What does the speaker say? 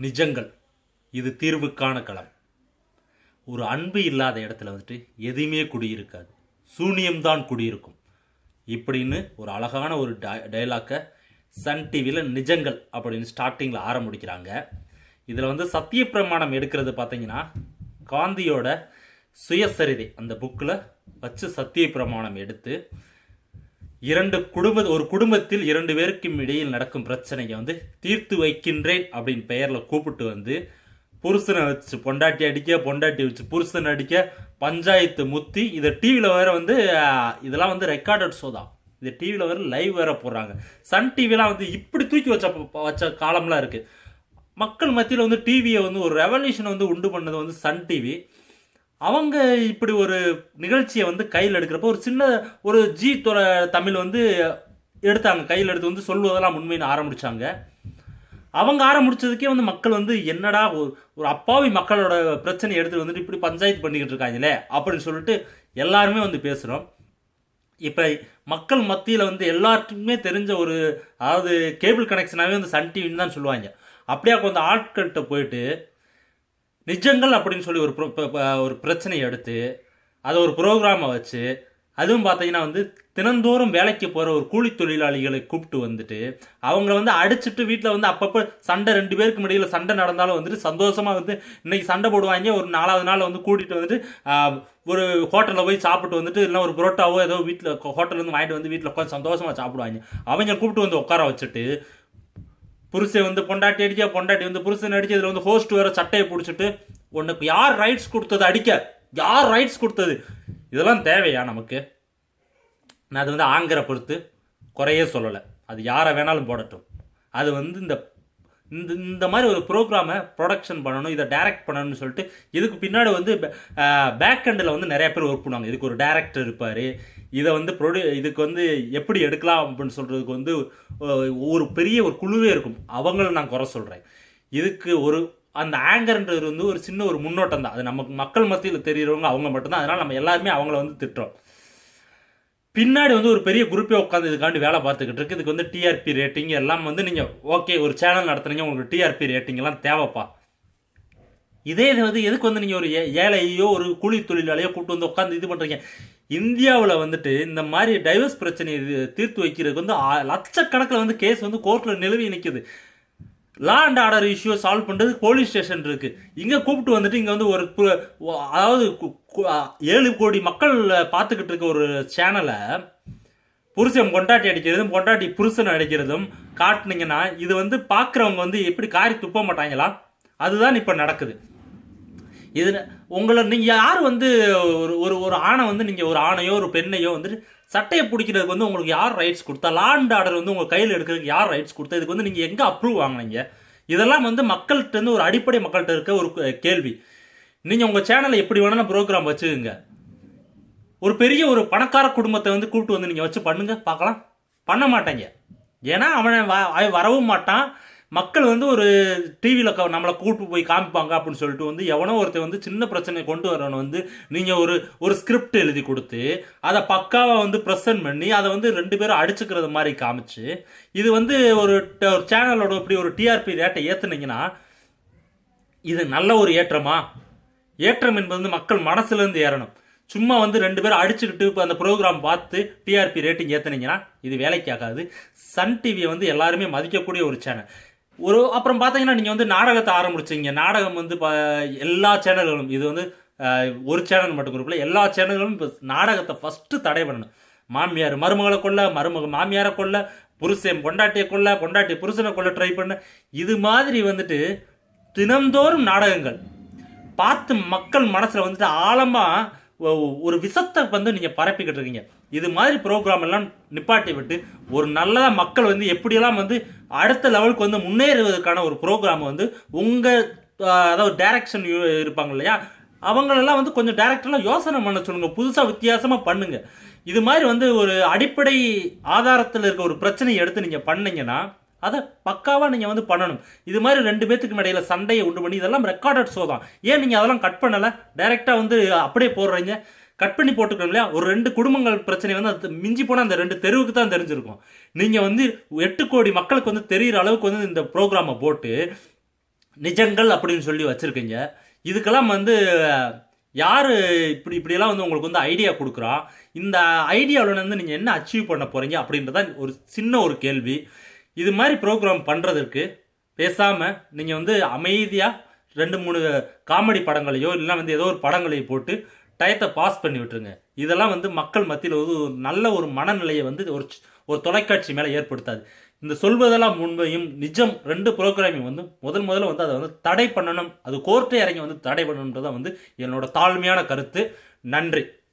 நிஜங்கள். இது தீர்வுக்கான களம். ஒரு அன்பு இல்லாத இடத்துல வந்துட்டு எதுவுமே குடியிருக்காது. சூனியம்தான் குடியிருக்கும். இப்படின்னு ஒரு அழகான ஒரு டயலாக்கை சன் டிவியில் நிஜங்கள் அப்படின்னு ஸ்டார்டிங்கில் ஆரம்பிக்கிறாங்க இதில் வந்து சத்தியப்பிரமாணம் எடுக்கிறது பார்த்தீங்கன்னா காந்தியோட சுயசரிதை அந்த புக்கில் வச்சு சத்தியப்பிரமாணம் எடுத்து இரண்டு குடும்ப ஒரு குடும்பத்தில் இரண்டு பேருக்கும் இடையில் நடக்கும் பிரச்சனையை வந்து தீர்த்து வைக்கின்றேன் அப்படின்னு பெயரில் கூப்பிட்டு வந்து புருஷனை வச்சு பொண்டாட்டி அடிக்க பொண்டாட்டி வச்சு புருஷன் அடிக்க பஞ்சாயத்து முத்தி இதை டிவியில் வேற வந்து இதெல்லாம் வந்து ரெக்கார்டட் ஷோ தான். இது டிவியில் வேற லைவ் வேற போடுறாங்க. சன் டிவிலாம் வந்து இப்படி தூக்கி வச்ச வச்ச காலம்லாம் இருக்குது மக்கள் மத்தியில் வந்து டிவியை வந்து ஒரு ரெவல்யூஷனை வந்து உண்டு பண்ணது வந்து சன் டிவி அவங்க இப்படி ஒரு நிகழ்ச்சியை வந்து கையில் எடுக்கிறப்போ ஒரு சின்ன ஒரு ஜி தொலை தமிழ் வந்து எடுத்தாங்க. கையில் எடுத்து வந்து சொல்வதெல்லாம் உண்மைன்னு ஆரம்பிச்சாங்க. அவங்க ஆரம்பிச்சதுக்கே வந்து மக்கள் வந்து என்னடா ஒரு ஒரு அப்பாவி மக்களோட பிரச்சனையை எடுத்து வந்துட்டு இப்படி பஞ்சாயத்து பண்ணிக்கிட்டு இருக்காங்களே அப்படின்னு சொல்லிட்டு எல்லாருமே வந்து பேசுகிறோம் இப்போ மக்கள் மத்தியில் வந்து எல்லாருக்குமே தெரிஞ்ச ஒரு அதாவது கேபிள் கனெக்ஷனாகவே வந்து சன் டிவின்னு தான் சொல்லுவாங்க. அப்படியே கொஞ்சம் ஆட்கள்கிட்ட போயிட்டு நிஜங்கள் அப்படின்னு சொல்லி ஒரு ஒரு பிரச்சனையை எடுத்து அதை ஒரு ப்ரோக்ராமை வச்சு அதுவும் பார்த்தீங்கன்னா வந்து தினந்தோறும் வேலைக்கு போகிற ஒரு கூலி தொழிலாளிகளை கூப்பிட்டு வந்துட்டு அவங்கள வந்து அடிச்சுட்டு வீட்டில் வந்து அப்பப்போ சண்டை ரெண்டு பேருக்கு இடையில் சண்டை நடந்தாலும் வந்துட்டு சந்தோஷமாக வந்து இன்றைக்கி சண்டை போடுவாங்க. ஒரு நாலாவது நாள் வந்து கூட்டிகிட்டு வந்துட்டு ஒரு ஹோட்டலில் போய் சாப்பிட்டு வந்துட்டு இல்லை ஒரு புரோட்டாவோ ஏதோ வீட்டில் ஹோட்டல்லேருந்து வாங்கிட்டு வந்து வீட்டில் உட்காந்து சந்தோஷமாக சாப்பிடுவாங்க. அவங்க கூப்பிட்டு வந்து உட்கார வச்சுட்டு புருஷன் வந்து பொண்டாட்டி அடிக்க பொண்டாட்டி வந்து புருஷன் அடிச்சு இதில் வந்து ஹோஸ்ட் வேற சட்டையை பிடிச்சிட்டு உனக்கு யார் ரைட்ஸ் கொடுத்தது அடிக்க? யார் ரைட்ஸ் கொடுத்தது? இதெல்லாம் தேவையா நமக்கு? நான் அது வந்து ஆங்கரை பொறுத்து குறையே சொல்லலை. அது யாரை வேணாலும் போடட்டும். அது வந்து இந்த இந்த இந்த மாதிரி ஒரு ப்ரோக்ராமை ப்ரொடக்ஷன் பண்ணணும் இதை டைரக்ட் பண்ணணும்னு சொல்லிட்டு இதுக்கு பின்னாடி வந்து பேக் எண்டில் வந்து நிறைய பேர் ஒர்க் பண்ணுவாங்க. இதுக்கு ஒரு டேரக்டர் இருப்பார். இதை வந்து ப்ரொடியூ இதுக்கு வந்து எப்படி எடுக்கலாம் அப்படின்னு சொல்கிறதுக்கு வந்து ஒரு பெரிய ஒரு குழுவே இருக்கும். அவங்கள நான் குறை சொல்கிறேன் இதுக்கு ஒரு அந்த ஆங்கர்ன்றது வந்து ஒரு சின்ன ஒரு முன்னோட்டம் தான். அது நமக்கு மக்கள் மத்தியில் தெரியுறவங்க அவங்க மட்டும்தான். அதனால் நம்ம எல்லாருமே அவங்கள வந்து திட்டுறோம். பின்னாடி வந்து ஒரு பெரிய குரூப்பே உட்காந்து இதுக்காண்டி வேலை பார்த்துக்கிட்டு இருக்கு. இதுக்கு வந்து டிஆர்பி ரேட்டிங் எல்லாம் வந்து நீங்கள் ஓகே ஒரு சேனல் நடத்துனீங்க உங்களுக்கு டிஆர்பி ரேட்டிங் எல்லாம் தேவைப்பா. இதே இது வந்து எதுக்கு வந்து நீங்கள் ஒரு ஏ- ஏழையோ ஒரு கூலி தொழிலாளியோ கூப்பிட்டு வந்து உட்காந்து இது பண்ணுறீங்க இந்தியாவில் வந்துட்டு இந்த மாதிரி டைவர்ஸ் பிரச்சனையை இது தீர்த்து வைக்கிறதுக்கு வந்து ஆ- லட்சக்கணக்கில் வந்து கேஸ் வந்து கோர்ட்டில் நிலவி நிற்கிது law and order issue solve பண்ணுறது போலீஸ் ஸ்டேஷன் இருக்கு. இங்கே கூப்பிட்டு வந்துட்டு இங்கே வந்து ஒரு பு- அதாவது கு- ஏழு கோடி மக்கள் பார்த்துக்கிட்டு இருக்க ஒரு சேனலை புருஷன் பொண்டாட்டி அடிக்கிறதும் பொண்டாட்டி புருஷன் அடிக்கிறதும் காட்டினீங்கன்னா இது வந்து பார்க்குறவங்க வந்து எப்படி காரி துப்ப மாட்டாங்களா? அதுதான் இப்போ நடக்குது. இது உங்களை நீங்கள் யார் வந்து ஒரு ஒரு ஒரு ஆணை வந்து நீங்கள் ஒரு ஆணையோ ஒரு பெண்ணையோ வந்துட்டு சட்டையை பிடிக்கிறதுக்கு வந்து உங்களுக்கு யார் ரைட்ஸ் கொடுத்தா? லேண்ட் ஆர்டர் வந்து உங்கள் கையில் எடுக்கிறதுக்கு யார் ரைட்ஸ் கொடுத்தா? இதுக்கு வந்து நீங்கள் எங்கே அப்ரூவ் வாங்கினீங்க? இதெல்லாம் வந்து மக்கள்கிட்ட ஒரு அடிப்படை மக்கள்கிட்ட இருக்க ஒரு கேள்வி. நீங்கள் உங்கள் சேனலை எப்படி வேணாலும் ப்ரோக்ராம் வச்சுக்கோங்க. ஒரு பெரிய ஒரு பணக்கார குடும்பத்தை வந்து கூப்பிட்டு வந்து நீங்கள் வச்சு பண்ணுங்க. பார்க்கலாம். பண்ண மாட்டேங்க. ஏன்னா அவனை வ- அவன் வரவும் மாட்டான். மக்கள் வந்து ஒரு டிவியில் நம்மளை கூப்பிட்டு போய் காமிப்பாங்க அப்படின்னு சொல்லிட்டு வந்து எவனோ ஒருத்தர் வந்து சின்ன பிரச்சனையை கொண்டு வரணும் வந்து நீங்கள் ஒரு ஒரு ஸ்கிரிப்ட் எழுதி கொடுத்து அதை பக்காவாக வந்து ப்ரெசன்ட் பண்ணி அதை வந்து ரெண்டு பேரும் அடிச்சுக்கிறது மாதிரி காமிச்சு இது வந்து ஒரு ட- ஒரு சேனலோட இப்படி ஒரு டிஆர்பி ரேட்டை ஏற்றுனீங்கன்னா இது நல்ல ஒரு ஏற்றமா? ஏற்றம் என்பது வந்து மக்கள் மனசுலேருந்து ஏறணும். சும்மா வந்து ரெண்டு பேரும் அடிச்சுக்கிட்டு இப்போ அந்த ப்ரோக்ராம் பார்த்து டிஆர்பி ரேட்டிங் ஏற்றுனீங்கன்னா இது வேலைக்கு ஆகாது. சன் டிவியை வந்து எல்லாருமே மதிக்கக்கூடிய ஒரு சேனல் ஒரு அப்புறம் பார்த்தீங்கன்னா நீங்கள் வந்து நாடகத்தை ஆரம்பிச்சிங்க. நாடகம் வந்து ப- எல்லா சேனல்களும் இது வந்து ஒரு சேனல் மட்டும் குரூப்பில் எல்லா சேனல்களும் இப்போ நாடகத்தை ஃபஸ்ட்டு தடை பண்ணணும். மாமியார் மருமகளை கொள்ள மருமக மாமியாரை கொல்ல புருஷன் பொண்டாட்டியை கொள்ள பொண்டாட்டி புருஷனை கொள்ள ட்ரை பண்ண இது மாதிரி வந்துட்டு தினந்தோறும் நாடகங்கள். பார்த்து மக்கள் மனசில் வந்துட்டு ஆழமாக ஒரு விஷத்தை வந்து நீங்கள் பரப்பிக்கிட்டு இருக்கீங்க. இது மாதிரி ப்ரோக்ராம் எல்லாம் நிப்பாட்டி விட்டு ஒரு நல்லதாக மக்கள் வந்து எப்படியெல்லாம் வந்து அடுத்த லெவலுக்கு வந்து முன்னேறுவதற்கான ஒரு ப்ரோக்ராம் வந்து உங்கள் அதாவது டைரக்ஷன் இருப்பாங்க இல்லையா? அவங்களெல்லாம் வந்து கொஞ்சம் டேரக்டர்லாம் யோசனை பண்ண சொல்லுங்கள் புதுசாக வித்தியாசமாக பண்ணுங்கள் இது மாதிரி வந்து ஒரு அடிப்படை ஆதாரத்தில் இருக்க ஒரு பிரச்சனையை எடுத்து நீங்கள் பண்ணீங்கன்னா அதை பக்காவாக நீங்கள் வந்து பண்ணணும். இது மாதிரி ரெண்டு பேத்துக்கு இடையில சண்டையை உண்டு பண்ணி இதெல்லாம் ரெக்கார்டட் ஷோ தான். ஏன் நீங்கள் அதெல்லாம் கட் பண்ணலை? டைரெக்டாக வந்து அப்படியே போடுறீங்க. கட் பண்ணி போட்டுக்கணும் இல்லையா? ஒரு ரெண்டு குடும்பங்கள் பிரச்சனை வந்து அது மிஞ்சி போனால் அந்த ரெண்டு தெருவுக்கு தான் தெரிஞ்சிருக்கும். நீங்கள் வந்து எட்டு கோடி மக்களுக்கு வந்து தெரிகிற அளவுக்கு வந்து இந்த ப்ரோக்ராமை போட்டு நிஜங்கள் அப்படின்னு சொல்லி வச்சுருக்கீங்க. இதுக்கெல்லாம் வந்து யார் இப்படி இப்படியெல்லாம் வந்து உங்களுக்கு வந்து ஐடியா கொடுக்குறா? இந்த ஐடியாவில் வந்து நீங்கள் என்ன அச்சீவ் பண்ண போகிறீங்க அப்படின்றதான் ஒரு சின்ன ஒரு கேள்வி. இது மாதிரி ப்ரோக்ராம் பண்ணுறதற்கு பேசாமல் நீங்கள் வந்து அமைதியாக ரெண்டு மூணு காமெடி படங்களையோ இல்லைன்னா வந்து ஏதோ ஒரு படங்களையோ போட்டு டயத்தை பாஸ் பண்ணி விட்டுருங்க. இதெல்லாம் வந்து மக்கள் மத்தியில் ஒரு நல்ல ஒரு மனநிலையை வந்து ஒரு ஒரு தொலைக்காட்சி மேலே ஏற்படுத்தாது. இந்த சொல்வதெல்லாம் உண்மையும் நிஜம் ரெண்டு ப்ரோக்ராமையும் வந்து முதல் முதல்ல வந்து அதை வந்து தடை பண்ணணும். அது கோர்ட்டை இறங்கி வந்து தடை பண்ணணுன்றதான் வந்து என்னோட தாழ்மையான கருத்து. நன்றி.